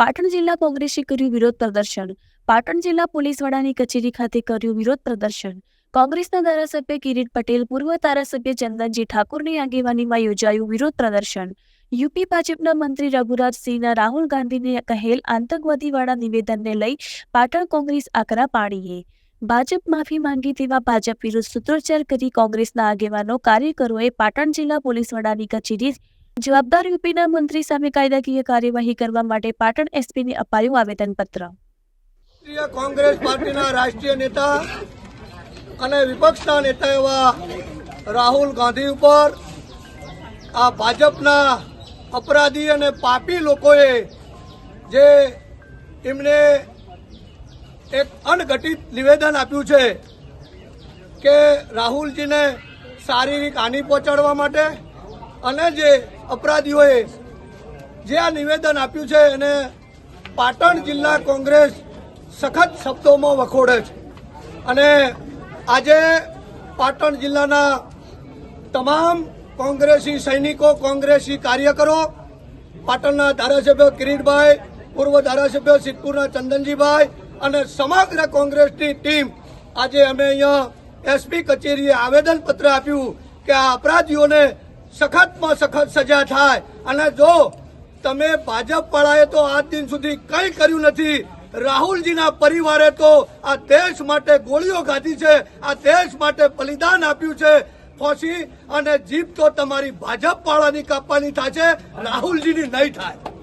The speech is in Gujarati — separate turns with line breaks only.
પાટણ જિલ્લા કોંગ્રેસે કર્યું વિરોધ પ્રદર્શન. પાટણ જિલ્લા પોલીસ વડાની કચેરી ખાતે કર્યું વિરોધ પ્રદર્શન. કોંગ્રેસના ધારાસભ્ય કિરીટ પટેલ, પૂર્વ ધારાસભ્ય ચંદનજી ઠાકોરની આગેવાનીમાં યોજાયું વિરોધ પ્રદર્શન. યુપી ભાજપના મંત્રી રઘુરાજસિંહના રાહુલ ગાંધીને કહેલ આતંકવાદીવાળા નિવેદનને લઈ પાટણ કોંગ્રેસ આકરા પાડીએ. ભાજપ માફી માંગી તેવા ભાજપ વિરુદ્ધ સૂત્રોચ્ચાર કરી કોંગ્રેસના આગેવાનો કાર્યકરોએ પાટણ જિલ્લા પોલીસ વડાની કચેરી જવાબદાર યુપીના મંત્રી સામે કાયદાકીય કાર્યવાહી કરવા માટે પાટણ એસપીને અપાયું આવેદનપત્ર.
કોંગ્રેસ પાર્ટીના રાષ્ટ્રીય નેતા અને વિપક્ષના નેતા એવા રાહુલ ગાંધી ઉપર આ ભાજપના અપરાધી અને પાપી લોકોએ જે એમને એક અણઘટિત નિવેદન આપ્યું છે કે રાહુલજીને શારીરિક હાનિ પહોંચાડવા માટે અને જે અપરાધીઓએ જે આ નિવેદન આપ્યું છે એને પાટણ જિલ્લા કોંગ્રેસ સખત શબ્દોમાં વખોડે છે. અને આજે પાટણ જિલ્લાના તમામ કોંગ્રેસી સૈનિકો, કોંગ્રેસી કાર્યકરો, પાટણના ધારાસભ્ય કિરીટભાઈ, પૂર્વ ધારાસભ્ય સિદ્ધપુરના ચંદનજીભાઈ અને સમગ્ર કોંગ્રેસની ટીમ આજે અમે અહીંયા એસપી કચેરીએ આવેદનપત્ર આપ્યું કે આ અપરાધીઓને સખતમાં સખત સજા થાય. અને જો તમે ભાજપ વાળાએ તો આજ દિન સુધી કંઈ કર્યું નથી. રાહુલજીના પરિવારે તો આ દેશ માટે ગોળીઓ ખાધી છે, આ દેશ માટે બલિદાન આપ્યું છે. ફોસી અને જીપ તો તમારી ભાજપ વાળાની કાપવાની થશે રાહુલજીની નહીં થાય.